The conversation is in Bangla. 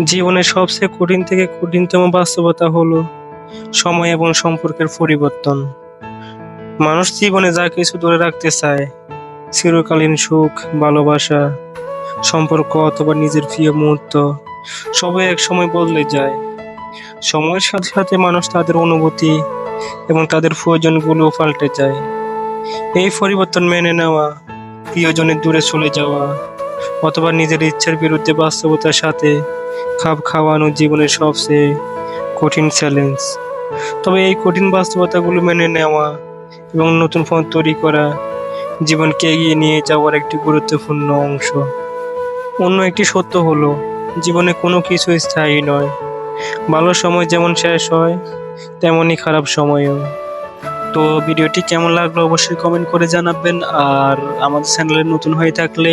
জীবনের সবচেয়ে কঠিন থেকে কঠিনতম বাস্তবতা হলো সময় এবং সম্পর্কের পরিবর্তন। মানুষ জীবনে যা কিছু ধরে রাখতে চায়, চিরকালীন সুখ, ভালোবাসা, সম্পর্ক অথবা নিজের প্রিয় মুহূর্ত, সবই এক সময় বদলে যায়। সময়ের সাথে সাথে মানুষ তাদের অনুভূতি এবং তাদের প্রয়োজনগুলো পাল্টে যায়। এই পরিবর্তন মেনে নেওয়া, প্রিয়জনের দূরে চলে যাওয়া অথবা নিজের ইচ্ছার বিরুদ্ধে বাস্তবতার সাথে খাপ খাওয়ানো জীবনের সবচেয়ে কঠিন চ্যালেঞ্জ তবে এই কঠিন বাস্তবতাগুলো মেনে নেওয়া এবং নতুন ফোন তৈরি করা জীবনকে এগিয়ে নিয়ে যাওয়ার একটি গুরুত্বপূর্ণ অংশ। অন্য একটি সত্য হলো, জীবনে কোনো কিছু স্থায়ী নয়। ভালো সময় যেমন শেষ হয়, তেমনই খারাপ সময়ও। তো ভিডিওটি কেমন লাগল অবশ্যই কমেন্ট করে জানাবেন, আর আমাদের চ্যানেলে নতুন হয়ে থাকলে